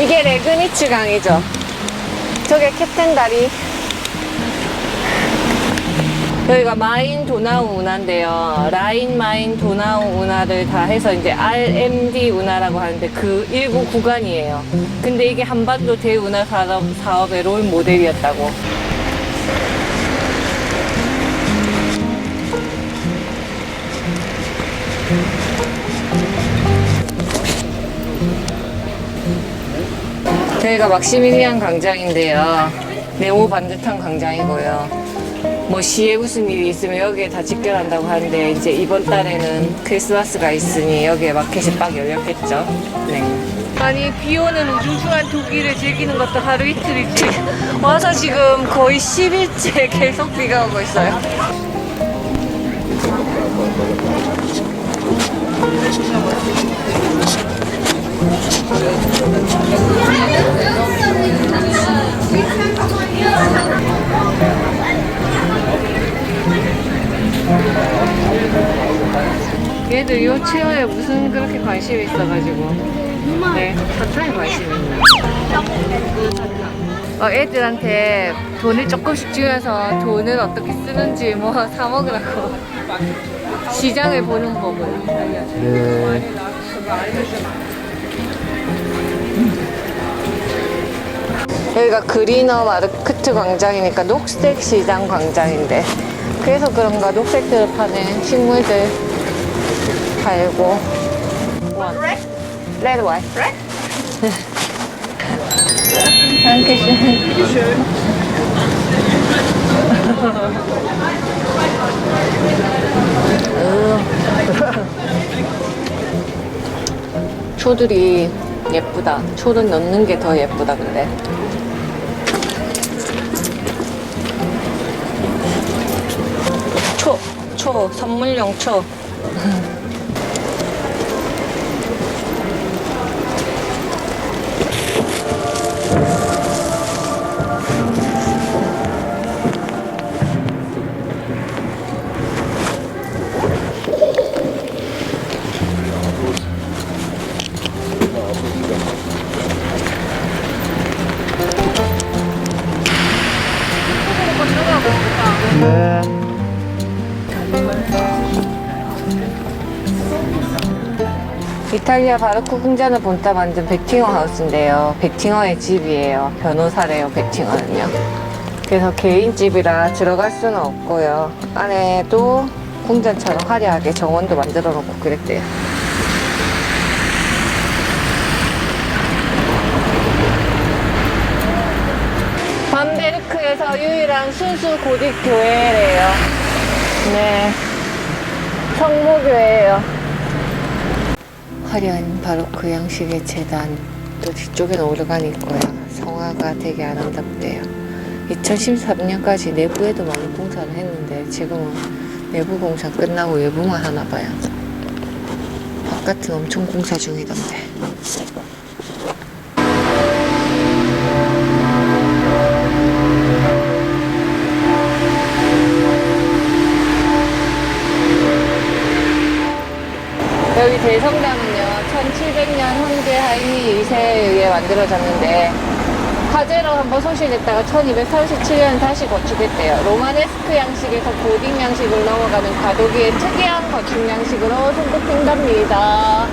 이게 레그니츠 강이죠. 저게 캡텐 다리. 여기가 마인 도나우 운하인데요. 라인, 마인, 도나우 운하를 다 해서 이제 RMD 운하라고 하는데 그 일부 구간이에요. 근데 이게 한반도 대운하 사업, 사업의 롤 모델이었다고. 저희가 막시밀리안 광장인데요. 네모 반듯한 광장이고요. 뭐 시에 무슨 일이 있으면 여기에 다 직결한다고 하는데 이제 이번 달에는 크리스마스가 있으니 여기에 마켓이 빡 열렸겠죠. 네. 아니 비 오는 우중충한 독일을 즐기는 것도 하루 이틀이지 와서 지금 거의 10일째 계속 비가 오고 있어요. 얘들 요 체어에 무슨 그렇게 관심이 있어가지고. 네 사탕에 관심이 있네 어, 애들한테 돈을 조금씩 주면서 돈을 어떻게 쓰는지 뭐 사 먹으라고 시장을 보는 법을. 네. 여기가 그리너 마르크트 광장이니까 녹색 시장 광장인데. 그래서 그런가 녹색들을 파는 식물들 팔고 원 레드 와이 초들이 예쁘다. 초를 넣는 게 더 예쁘다, 근데. 초, 초, 선물용 초. 네. 이탈리아 바르코 궁전을 본따 만든 백팅어 하우스인데요. 백팅어의 집이에요. 변호사래요, 백팅어는요. 그래서 개인 집이라 들어갈 수는 없고요. 안에도 궁전처럼 화려하게 정원도 만들어 놓고 그랬대요. 유일한 순수 고딕 교회래요. 네. 성모교회예요. 화려한 바로크 양식의 재단 또 뒤쪽에는 오르간이 있고요 성화가 되게 아름답대요 2013년까지 내부에도 많은 공사를 했는데 지금은 내부 공사 끝나고 외부만 하나 봐요 바깥은 엄청 공사 중이던데 여기 대성당은요, 1700년 황제 하이미 2세에 의해 만들어졌는데, 화재로 한번 소실됐다가 1237년 다시 건축했대요. 로마네스크 양식에서 고딕 양식으로 넘어가는 과도기의 특이한 건축 양식으로 손꼽힌답니다.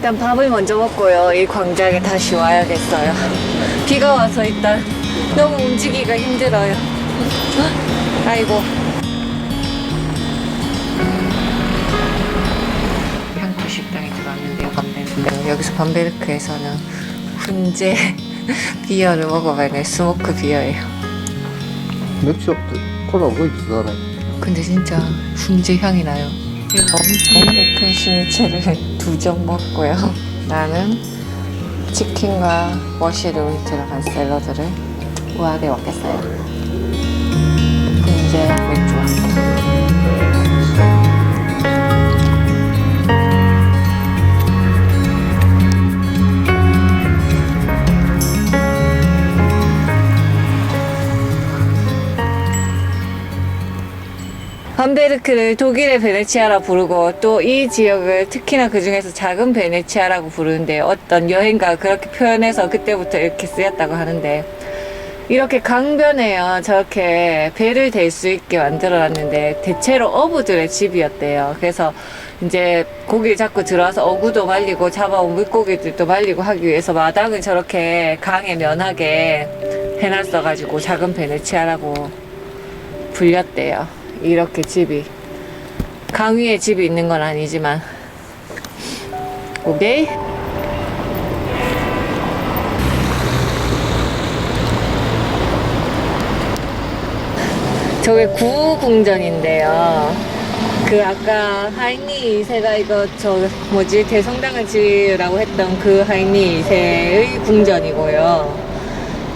일단 밥을 먼저 먹고요. 이 광장에 다시 와야겠어요. 비가 와서 일단 너무 움직이기가 힘들어요. 아이고. 향토 식당에 들어왔는데요. 밤베르크. 여기서 밤베르크에서는 훈제 비어를 먹어봐야 돼. 스모크 비어예요. 맥주 없대. 콜라 거의 비싸네. 근데 진짜 훈제 향이 나요. 엄청 큰 시니체를 두 점 먹고요. 나는 치킨과 머시룸이 들어간 샐러드를 우아하게 먹겠어요. 훈제 맥주 함베르크를 독일의 베네치아라 부르고 또 이 지역을 특히나 그 중에서 작은 베네치아라고 부르는데 어떤 여행가 그렇게 표현해서 그때부터 이렇게 쓰였다고 하는데 이렇게 강변에요 저렇게 배를 댈 수 있게 만들어놨는데 대체로 어부들의 집이었대요. 그래서 이제 고기를 잡고 들어와서 어구도 말리고 잡아온 물고기들도 말리고 하기 위해서 마당을 저렇게 강에 면하게 해놨어가지고 작은 베네치아라고 불렸대요. 이렇게 집이 강 위에 집이 있는 건 아니지만 오케이. 저게 구궁전인데요. 그 아까 하이니 2세가 이거 저 뭐지 대성당을 지으라고 했던 그 하이니 2세의 궁전이고요.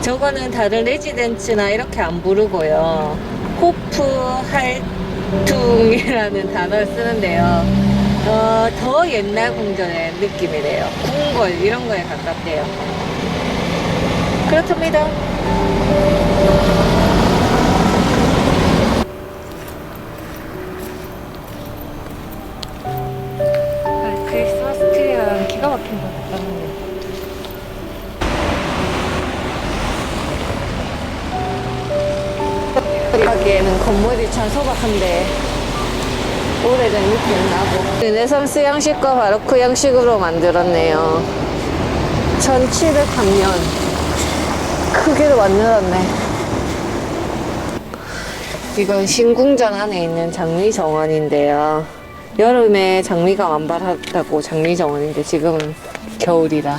저거는 다른 레지덴츠나 이렇게 안 부르고요. 호프 할퉁이라는 단어를 쓰는데요. 어, 더 옛날 궁전의 느낌이래요. 궁궐 이런 거에 가깝대요. 그렇답니다. 소박한데 오래된 느낌이 나고. 르네상스 양식과 바로크 양식으로 만들었네요. 1703년. 크기도 만들었네. 이건 신궁전 안에 있는 장미 정원인데요. 여름에 장미가 완발하다고 장미 정원인데 지금은 겨울이라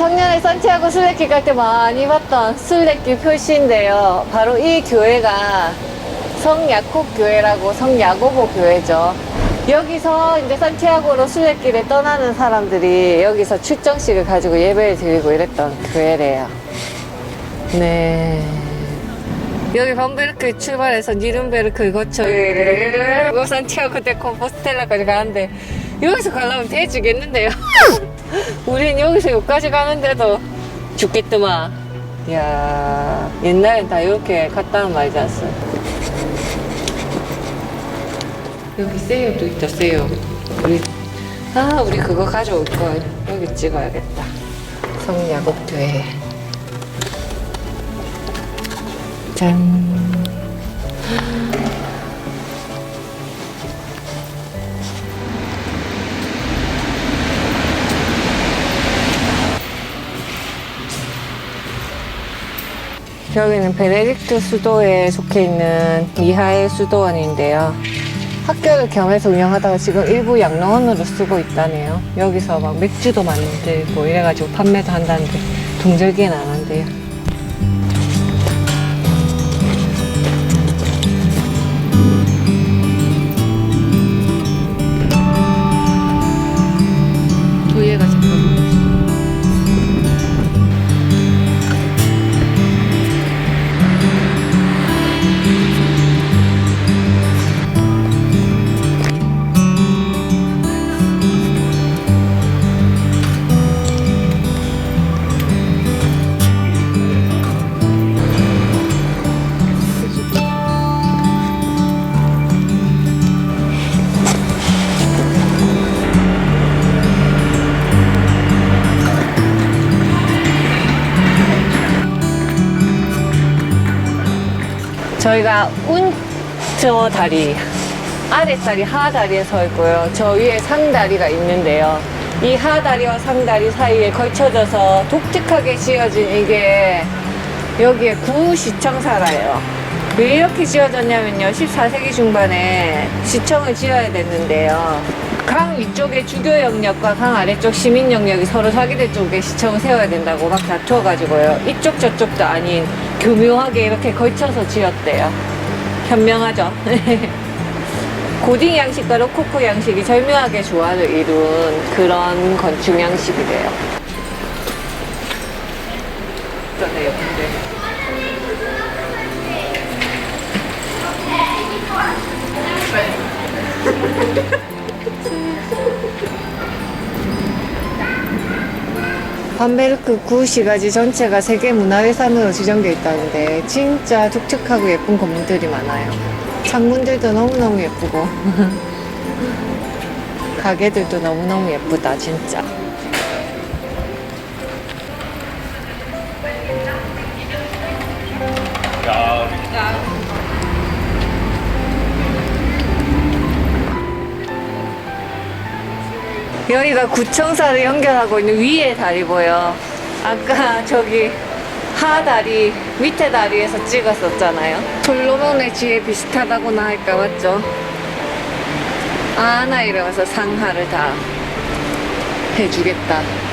작년에 산티아고 순례길 갈 때 많이 봤던 순례길 표시인데요. 바로 이 교회가 성야콥 교회라고 성야고보 교회죠. 여기서 이제 산티아고로 순례길에 떠나는 사람들이 여기서 출정식을 가지고 예배를 드리고 이랬던 교회래요. 네. 여기 밤베르크 출발해서 니른베르크를 거쳐 고 산티아고 데 콤포스텔라까지 가는데 여기서 가려면 대주겠는데요. 우린 여기서 여기까지 가는데도 죽겠더만. 이야, 옛날엔 다 이렇게 갔다는 말이지 않았어. 여기 세요도 있다, 세요. 우리, 아, 우리 그거 가져올 걸. 여기 찍어야겠다. 성야곡교회. 짠. 여기는 베네딕트 수도에 속해 있는 미하엘 수도원인데요. 학교를 겸해서 운영하다가 지금 일부 양로원으로 쓰고 있다네요. 여기서 막 맥주도 만들고 이래가지고 판매도 한다는데 동절기엔 안 한대요. 저희가 운저 다리 아랫다리 하다리에 서 있고요. 저 위에 상다리가 있는데요. 이 하다리와 상다리 사이에 걸쳐져서 독특하게 지어진 이게 여기에 구시청사라예요. 왜 이렇게 지어졌냐면요. 14세기 중반에 시청을 지어야 됐는데요. 강 위쪽에 주교 영역과 강 아래쪽 시민 영역이 서로 사기대 쪽에 시청을 세워야 된다고 막 다투어가지고요. 이쪽 저쪽도 아닌 교묘하게 이렇게 걸쳐서 지었대요. 현명하죠. 고딩 양식과 로코코 양식이 절묘하게 조화를 이룬 그런 건축 양식이래요. 생각보다 예쁜데. 밤베르크 구 시가지 전체가 세계 문화유산으로 지정되어 있다는데 진짜 독특하고 예쁜 건물들이 많아요. 창문들도 너무너무 예쁘고 가게들도 너무너무 예쁘다 진짜. 여기가 구청사를 연결하고 있는 위에 다리 보여. 아까 저기 하 다리, 밑에 다리에서 찍었었잖아요. 솔로몬의 지에 비슷하다고나 할까, 맞죠? 아나 이러면서 상하를 다 해주겠다.